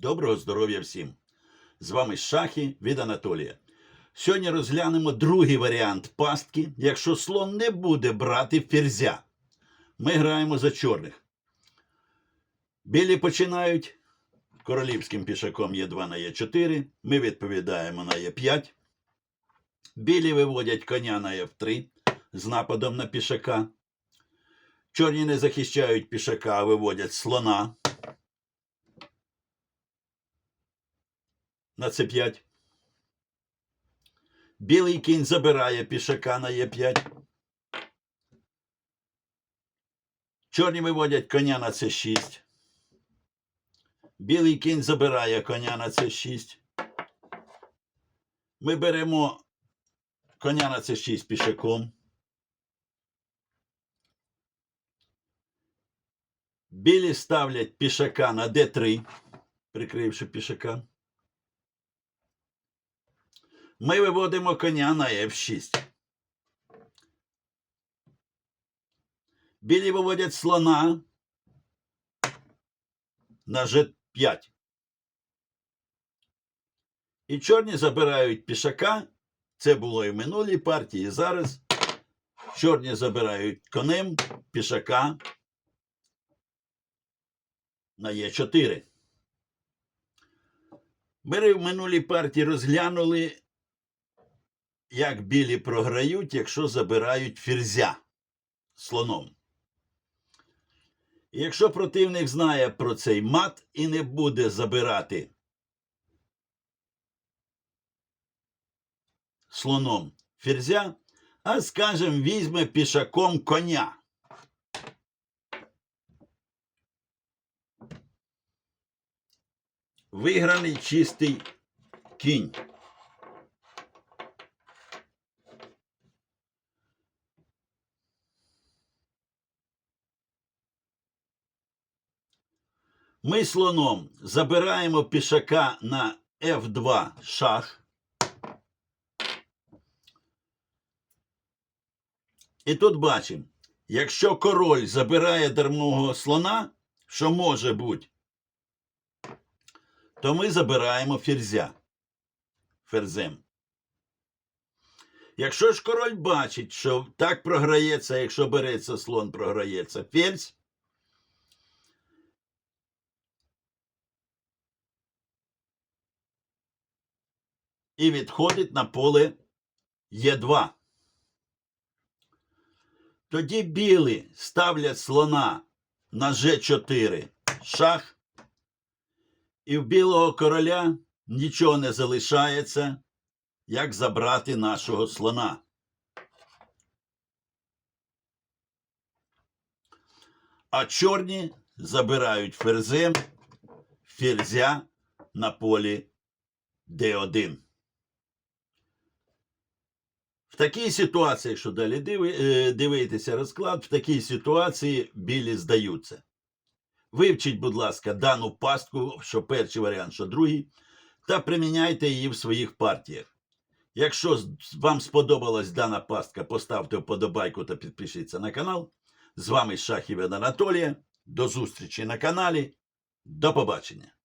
Доброго здоров'я всім! З вами Шахи від Анатолія. Сьогодні розглянемо другий варіант пастки, якщо слон не буде брати ферзя. Ми граємо за чорних. Білі починають. Королівським пішаком Є2 на Є4. Ми відповідаємо на Є5. Білі виводять коня на F3 з нападом на пішака. Чорні не захищають пішака, а виводять слона на С5. Білий кінь забирає пішака на Е5. Чорні виводять коня на С6. Білий кінь забирає коня на С6. Ми беремо коня на С6 пішаком. Білі ставлять пішака на Д3, прикривши пішака. Ми виводимо коня на F6. Білі виводять слона на G5. І чорні забирають пішака. Це було і в минулій партії. і Зараз чорні забирають конем пішака на Е4. Ми в минулій партії розглянули, як білі програють, якщо забирають ферзя слоном. Якщо противник знає про цей мат і не буде забирати слоном ферзя, а, скажем, візьме пішаком коня. Виграний чистий кінь. Ми слоном забираємо пішака на F2 шах. І тут бачимо, якщо король забирає дармового слона, що може бути, то ми забираємо ферзя ферзем. Якщо ж король бачить, що так програється, якщо береться слон, програється ферзь, і відходить на поле Е2. Тоді білі ставлять слона на Ж4 шах, і в білого короля нічого не залишається, як забрати нашого слона. А чорні забирають ферзем ферзя на полі Д1. В такій ситуації, якщо далі е, дивитися розклад, в такій ситуації білі здаються. Вивчіть, будь ласка, дану пастку, що перший варіант, що другий, та приміняйте її в своїх партіях. Якщо вам сподобалась дана пастка, поставте вподобайку та підпишіться на канал. З вами Шахів Анатолія. До зустрічі на каналі. До побачення.